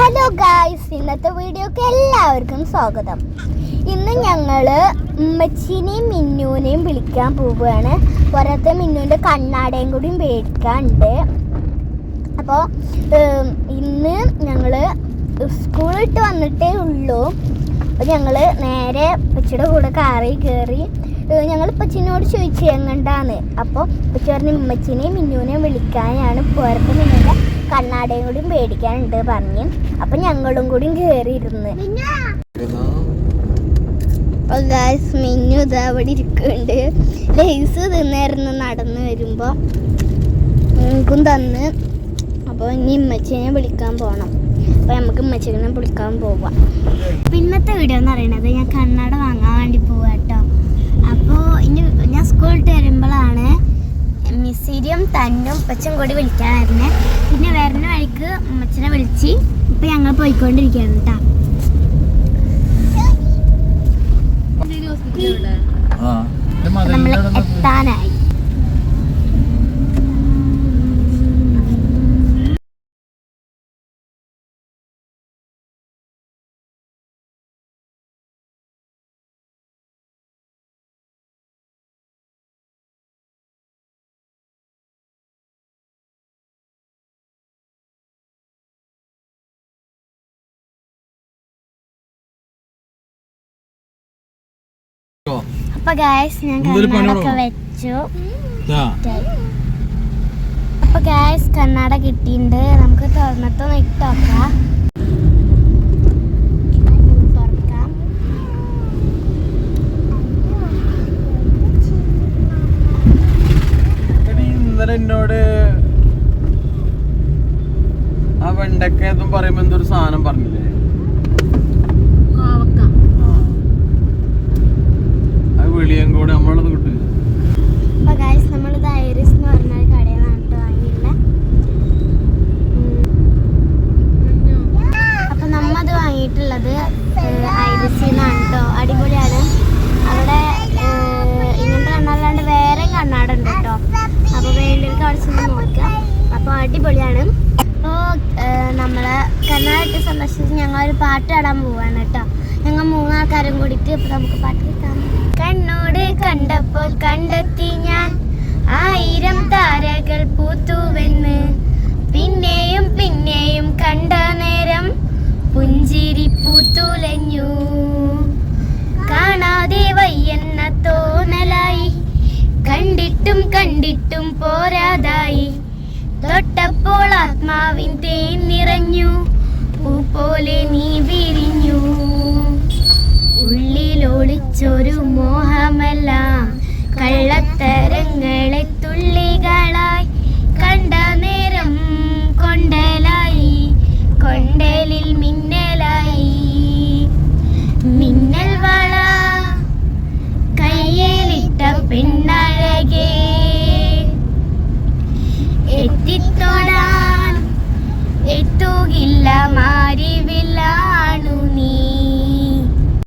Hello guys ഇന്നത്തെ വീഡിയോക്ക് എല്ലാവർക്കും സ്വാഗതം. ഇന്ന് ഞങ്ങൾ ഉമ്മച്ചിനെയും മിന്നുവിനെയും വിളിക്കാൻ പോവുകയാണ്. പുറത്തെ മിന്നുവിന്റെ കണ്ണാടയും കൂടി മേടിക്കാനുണ്ട് അപ്പോൾ ഇന്ന് ഞങ്ങൾ സ്കൂളിട്ട് വന്നിട്ടേ ഉള്ളൂ. അപ്പോൾ ഞങ്ങൾ നേരെ പച്ചിയുടെ കൂടെ കാറിൽ കയറി ഞങ്ങൾ പച്ചിനോട് ചോദിച്ചു എങ്ങണ്ടാന്ന് അപ്പോൾ പച്ചി പറഞ്ഞ് ഉമ്മച്ചിനെയും മിന്നുവിനെയും വിളിക്കാനാണ്. പുറത്ത് മിന്നുവിന്റെ കണ്ണാടയും കൂടി മേടിക്കാനുണ്ട് പറഞ്ഞ്. അപ്പം ഞങ്ങളും കൂടി കയറിയിരുന്ന് ഗായ്സ് മിന്നു ഇതാ അവിടെ ഇരിക്കുന്നുണ്ട്. ലേസ് തിന്നായിരുന്നു നടന്ന് വരുമ്പോ. എനിക്കും തന്ന്. അപ്പോൾ ഇനി ഉമ്മച്ചിനെ വിളിക്കാൻ പോകണം അപ്പോൾ നമുക്ക് ഉമ്മച്ചിനെ വിളിക്കാൻ പോവാം. പിന്നത്തെ വീഡിയോ എന്ന് പറയുന്നത് ഞാൻ കണ്ണട വാങ്ങാൻ വേണ്ടി പോവാട്ടോ അപ്പോ അപ്പോൾ ഇനി ഞാൻ സ്കൂളിട്ട് വരുമ്പോഴാണ് മിസ്സിരിയും തന്നും ഉപ്പച്ചും കൂടി വിളിക്കാനായിരുന്നേ പിന്നെ വരുന്ന വഴിക്ക് ഉമ്മച്ചിനെ വിളിച്ച് ഇപ്പം ഞങ്ങൾ പോയിക്കൊണ്ടിരിക്കുകയാണ് കേട്ടോ നമ്മൾ എത്താനായി. അപ്പൊ ഗായസ് ഞാൻ കണ്ണാടൊക്കെ? വെച്ചു. അപ്പൊ ഗായസ് കണ്ണാട കിട്ടിയിട്ടുണ്ട്. നമുക്ക് തുറന്നിട്ട് ഇട്ട് നോക്കാം. തുറക്കാം എടീ, ഇന്നലെ എന്നോട് ആ വെണ്ടക്ക എന്നും പറയുമ്പോ എന്തൊരു സാധനം പറഞ്ഞില്ലേ കോവക്ക ആ. അത് വെളിയം കൂടെ നമ്മളത് കിട്ടും അപ്പൊ ഗായ്സ് നമ്മൾ ഇത് ഐറിസ് എന്ന് പറഞ്ഞ ഒരു കടയിൽ നിന്നാണ് കേട്ടോ വാങ്ങിയിട്ടുള്ളത് അപ്പൊ നമ്മ അത് ഐറിസിൽ നിന്നാണ് കേട്ടോ അടിപൊളിയാണ്. അവിടെ ഇങ്ങനത്തെ കണ്ണാടാണ്ട് വേറെ കണ്ണാട ഉണ്ട് കേട്ടോ അപ്പോൾ വേണ്ടവർക്ക് അവിടെ ചെന്ന് നോക്കാം അപ്പോൾ അടിപൊളിയാണ്. അപ്പോൾ നമ്മൾ കണ്ണാടിട്ട് സന്ദർശിച്ച് ഞങ്ങൾ ഒരു പാട്ട് പാടാൻ പോവാണ് കേട്ടോ ഞങ്ങൾ മൂന്നാൾക്കാരും കൂടിയിട്ട് ഇപ്പൊ നമുക്ക് പാട്ട് കേൾക്കാം. കണ്ണോട് കണ്ടപ്പോൾ കണ്ടെത്തി ഞാൻ ആയിരം താരകൾ പൂത്തുലഞ്ഞു കാണാതെ വയ്യെന്ന തോന്നലായി. കണ്ടിട്ടും കണ്ടിട്ടും പോരാതായി. തൊട്ടപ്പോൾ ആത്മാവിൻ തേൻ നിറഞ്ഞു. എത്തുകില്ല